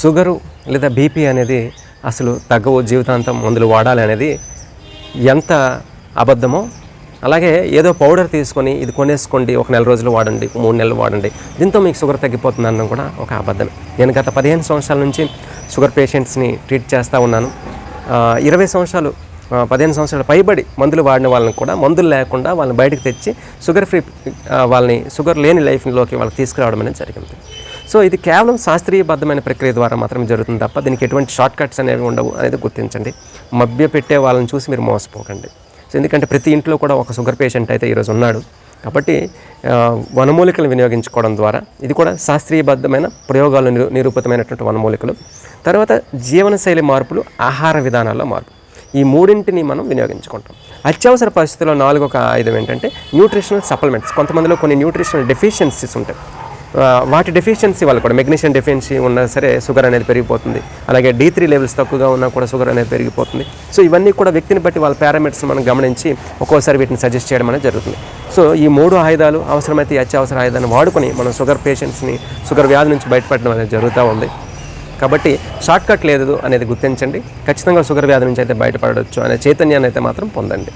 Sugar లేదా BP అనేది అసలు తగ్గవు జీవితాంతం మందులు వాడాలి అనేది ఎంత అబద్ధమో అలాగే ఏదో పౌడర్ తీసుకొని ఇది కొనేసుకోండి ఒక నెల రోజులు వాడండి మూడు నెలలు వాడండి దీంతో మీకు షుగర్ తగ్గిపోతుంది అనడం కూడా ఒక అబద్ధమే. నేను గత పదిహేను సంవత్సరాల నుంచి షుగర్ పేషెంట్స్ని ట్రీట్ చేస్తూ ఉన్నాను. ఇరవై సంవత్సరాలు పదిహేను సంవత్సరాలు పైబడి మందులు వాడిన వాళ్ళని కూడా మందులు లేకుండా వాళ్ళని బయటకు తెచ్చి షుగర్ ఫ్రీ వాళ్ళని షుగర్ లేని లైఫ్లోకి వాళ్ళకి తీసుకురావడం అనేది జరిగింది. సో ఇది కేవలం శాస్త్రీయబద్ధమైన ప్రక్రియ ద్వారా మాత్రమే జరుగుతుంది తప్ప దీనికి ఎటువంటి షార్ట్ కట్స్ అనేవి ఉండవు అనేది గుర్తించండి. మభ్య పెట్టే వాళ్ళని చూసి మీరు మోసపోకండి. సో ఎందుకంటే ప్రతి ఇంట్లో కూడా ఒక షుగర్ పేషెంట్ అయితే ఈరోజు ఉన్నాడు. కాబట్టి వనమూలికలు వినియోగించుకోవడం ద్వారా ఇది కూడా శాస్త్రీయబద్ధమైన ప్రయోగాలు నిరు నిరూపితమైనటువంటి వనమూలికలు. తర్వాత జీవనశైలి మార్పులు ఆహార విధానాల్లో మార్పు. ఈ మూడింటిని మనం వినియోగించుకుంటాం. అత్యవసర పరిస్థితుల్లో నాలుగు ఒక ఏంటంటే న్యూట్రిషనల్ సప్లిమెంట్స్. కొంతమందిలో కొన్ని న్యూట్రిషనల్ డెఫిషియన్సీస్ ఉంటాయి. వాటి డెఫిషియన్సీ వల్ల కూడా మెగ్నీషియం డెఫిషియన్సీ ఉన్నా సరే షుగర్ అనేది పెరిగిపోతుంది. అలాగే డీ త్రీ లెవెల్స్ తక్కువగా ఉన్నా కూడా షుగర్ అనేది పెరిగిపోతుంది. సో ఇవన్నీ కూడా వ్యక్తిని బట్టి వాళ్ళ పారామీటర్స్ మనం గమనించి ఒక్కోసారి వీటిని సజెస్ట్ చేయడం అనేది జరుగుతుంది. సో ఈ మూడు ఆయుధాలు అవసరమైతే ఈ అత్యవసర ఆయుధాన్ని వాడుకొని మనం షుగర్ పేషెంట్స్ని షుగర్ వ్యాధి నుంచి బయటపడడం అనేది జరుగుతూ ఉంది. కాబట్టి షార్ట్ కట్ లేదు అనేది గుర్తించండి. ఖచ్చితంగా షుగర్ వ్యాధి నుంచి అయితే బయటపడవచ్చు అనే చైతన్యాన్ని అయితే మాత్రం పొందండి.